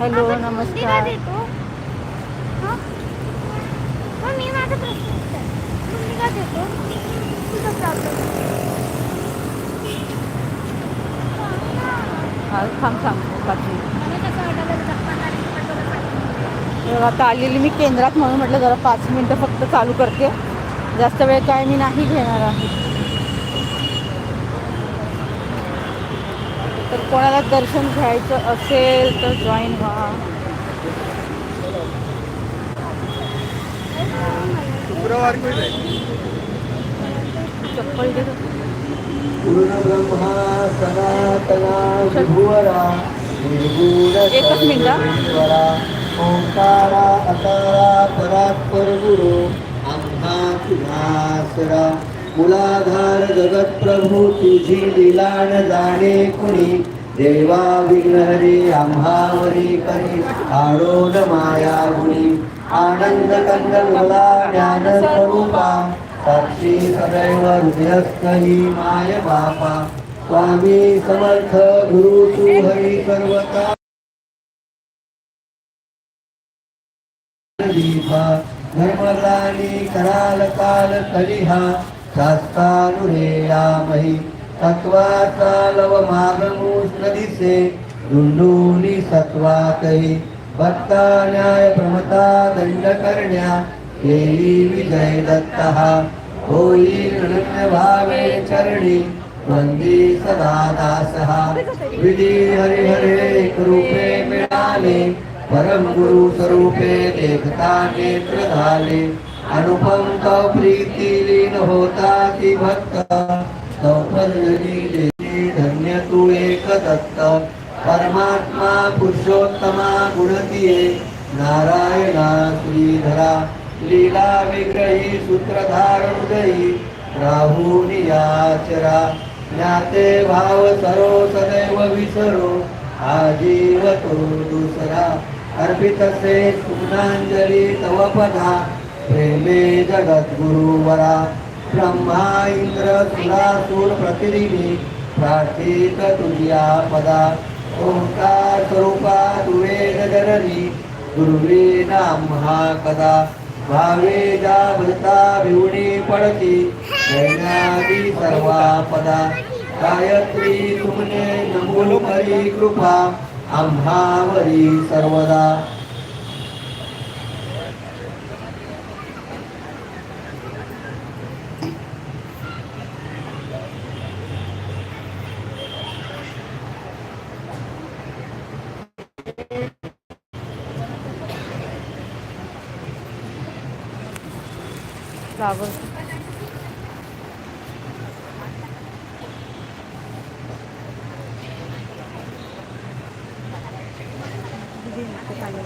Hello नमस्कार. मी माझा प्रश्न देतो. तुझा प्रॉब्लेम थांब थांब आता आलेली मी केंद्रात म्हणून म्हटलं जरा पाच मिनटं फक्त चालू करते. जास्त वेळ काय मी नाही घेणार आहे. तर कोणाला दर्शन घ्यायचं असेल तर जॉईन व्हा. शुक्रवार चप्पल एकच मिनिट ओंकारा अकारा परात्पर गुरु आम्हा तुझासरा मुलाधार जगत प्रभू तुझी दिलान जाणे कुणी? देवा विघ्नहरी आम्हावरी करी आडो माया गुणी. आनंद कंदला ज्ञान स्वरूपा. साक्षी सदैव हृदयस्थही माय बापा. स्वामी समर्थ गुरु तू हरी सर्वता. दीपा धर्मदानी कराल काल कलिहा. शास्त्रानुरेयामही तत्वाचा लव मागमूस दिसे दुंडुनी सत्वातही भक्ता न्याय प्रमता दंड करण्या येई विजय दत्तहा भावे चरणी वंदी सदा दासः विधी हरिहरे रूपे मिळाले परम गुरु स्वरूपे देखता नेत्र अनुपंत अनुपम प्रीती लीन होता ती भक्त। सौपर्यनी धन्य तू एक दत्त परमात्मा पुरुषोत्तमा गुणतीये। नारायणा श्रीधरा लीला विग्रही सूत्रधार हृदयी राहुनी याचरा ज्ञाते भाव सरो सदैव विसरो। आजीव तो दुसरा। अर्पित से सुनांजली तव पदा प्रेमे जगद्गुरुवरा ब्रह्मा इंद्र सुरासुर प्रतिनिधी प्रार्थित तुझ्या पदा ओंकार स्वरूपा तुवे जननी गुरुवे नाम्हा कदा भावे जा भजता भिवणी पडती दैनादी सर्वा पदा गायत्री तुमने नमो करी कृपा आम्हावरी सर्वदा. справи. Дивіться, питання.